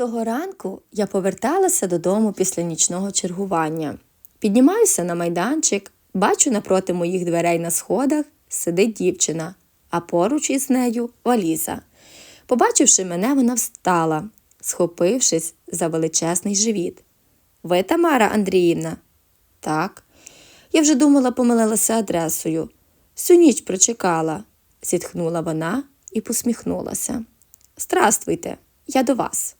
Того ранку я поверталася додому після нічного чергування. Піднімаюся на майданчик, бачу напроти моїх дверей на сходах сидить дівчина, а поруч із нею валіза. Побачивши мене, вона встала, схопившись за величезний живіт. Ви Тамара Андріївна? Так. Я вже думала, помилилася адресою. Всю ніч прочекала, зітхнула вона і посміхнулася. Здрастуйте, я до вас.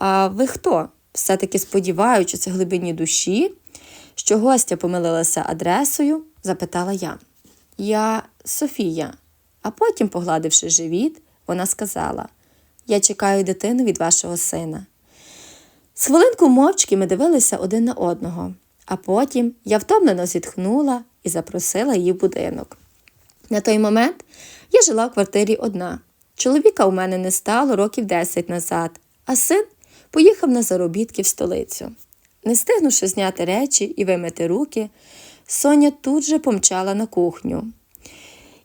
А ви хто? Все-таки сподіваючись глибині душі, що гостя помилилася адресою, запитала я. Я Софія. А потім, погладивши живіт, вона сказала: Я чекаю дитину від вашого сина. З хвилинку мовчки ми дивилися один на одного, а потім я втомлено зітхнула і запросила її в будинок. На той момент я жила в квартирі одна. Чоловіка у мене не стало років 10 назад, а син поїхав на заробітки в столицю. Не стигнувши зняти речі і вимити руки, Соня тут же помчала на кухню.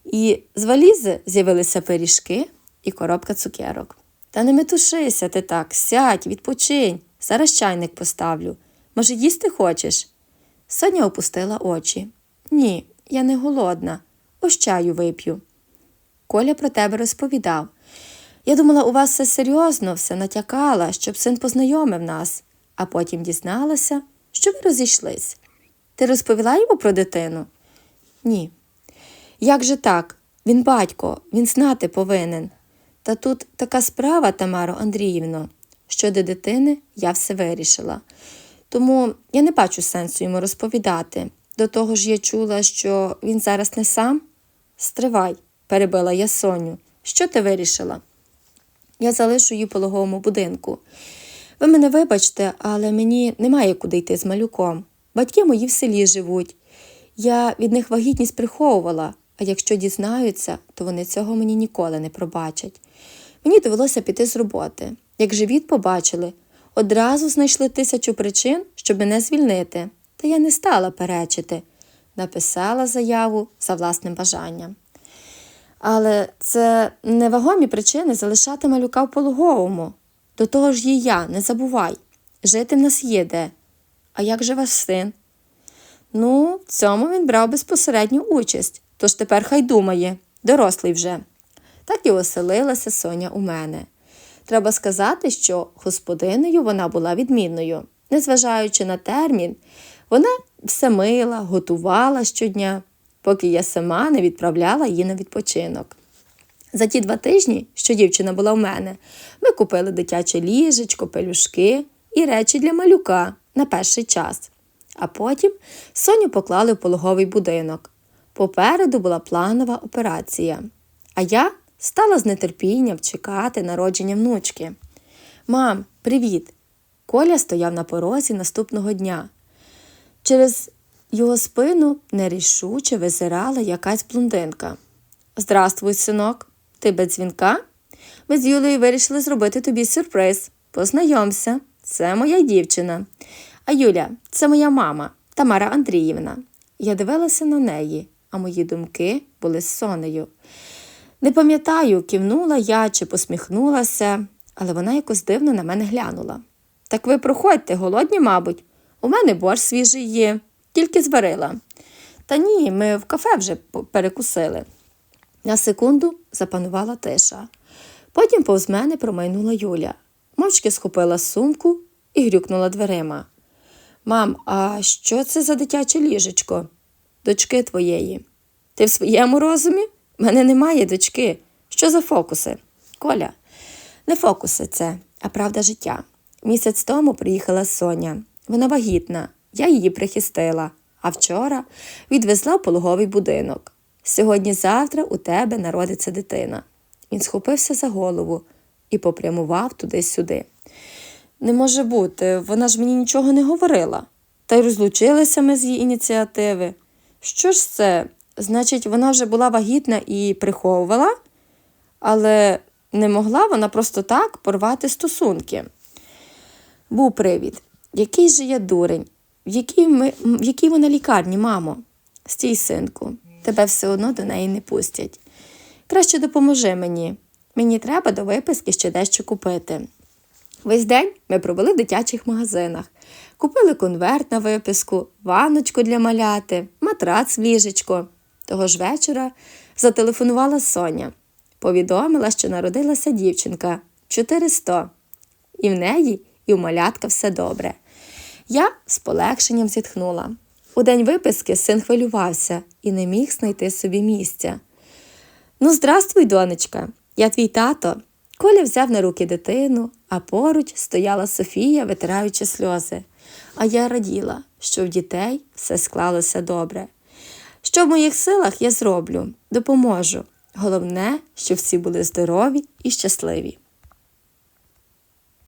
І з валізи з'явилися пиріжки і коробка цукерок. Та не метушися ти так, сядь, відпочинь, зараз чайник поставлю. Може, їсти хочеш? Соня опустила очі. Ні, я не голодна. Ось чаю вип'ю. Коля про тебе розповідав. Я думала, у вас все серйозно, все натякала, щоб син познайомив нас, а потім дізналася, що ви розійшлись. Ти розповіла йому про дитину? Ні. Як же так? Він батько, він знати повинен. Та тут така справа, Тамаро Андріївно, щодо дитини я все вирішила. Тому я не бачу сенсу йому розповідати. До того ж я чула, що він зараз не сам. Стривай, перебила я Соню. Що ти вирішила? Я залишу її пологовому будинку. Ви мене вибачте, але мені немає куди йти з малюком. Батьки мої в селі живуть. Я від них вагітність приховувала, а якщо дізнаються, то вони цього мені ніколи не пробачать. Мені довелося піти з роботи. Як живіт побачили, одразу знайшли тисячу причин, щоб мене звільнити, та я не стала перечити. Написала заяву за власним бажанням. Але це невагомі причини залишати малюка в пологовому. До того ж є я, не забувай. Жити в нас є де. А як же ваш син? Ну, в цьому він брав безпосередню участь, тож тепер хай думає, дорослий вже. Так і оселилася Соня у мене. Треба сказати, що господинею вона була відмінною. Незважаючи на термін, вона все мила, готувала щодня, поки я сама не відправляла її на відпочинок. За ті два тижні, що дівчина була в мене, ми купили дитяче ліжечко, пелюшки і речі для малюка на перший час. А потім Соню поклали в пологовий будинок. Попереду була планова операція. А я стала з нетерпінням чекати народження внучки. Мам, привіт! Коля стояв на порозі наступного дня. Через його спину нерішуче визирала якась блондинка. Здравствуй, синок, ти без дзвінка? Ми з Юлею вирішили зробити тобі сюрприз. Познайомся, це моя дівчина. А Юля, це моя мама, Тамара Андріївна. Я дивилася на неї, а мої думки були з сонею. Не пам'ятаю, кивнула я чи посміхнулася, але вона якось дивно на мене глянула. Так ви проходьте, голодні, мабуть. У мене борщ свіжий є, тільки зварила. Та ні, ми в кафе вже перекусили. На секунду запанувала тиша. Потім повз мене промайнула Юля. Мовчки схопила сумку і грюкнула дверима. Мам, а що це за дитяче ліжечко? Дочки твоєї. Ти в своєму розумі? В мене немає дочки. Що за фокуси? Коля, не фокуси це, а правда життя. Місяць тому приїхала Соня. Вона вагітна, я її прихистила, а вчора відвезла в пологовий будинок. Сьогодні-завтра у тебе народиться дитина. Він схопився за голову і попрямував туди-сюди. Не може бути, вона ж мені нічого не говорила. Та й розлучилися ми з її ініціативи. Що ж це? Значить, вона вже була вагітна і приховувала, але не могла вона просто так порвати стосунки. Був привід. Який же я дурень? В якій, ми, в якій вона лікарні, мамо? Стій, синку, тебе все одно до неї не пустять. Краще допоможи мені. Мені треба до виписки ще дещо купити. Весь день ми провели в дитячих магазинах. Купили конверт на виписку, ванночку для маляти, матрац в ліжечко. Того ж вечора зателефонувала Соня. Повідомила, що народилася дівчинка 400. І в неї, і в малятка все добре. Я з полегшенням зітхнула. У день виписки син хвилювався і не міг знайти собі місця. Ну, здравствуй, донечка, я твій тато. Коля взяв на руки дитину, а поруч стояла Софія, витираючи сльози. А я раділа, що в дітей все склалося добре. Що в моїх силах я зроблю, допоможу. Головне, щоб всі були здорові і щасливі.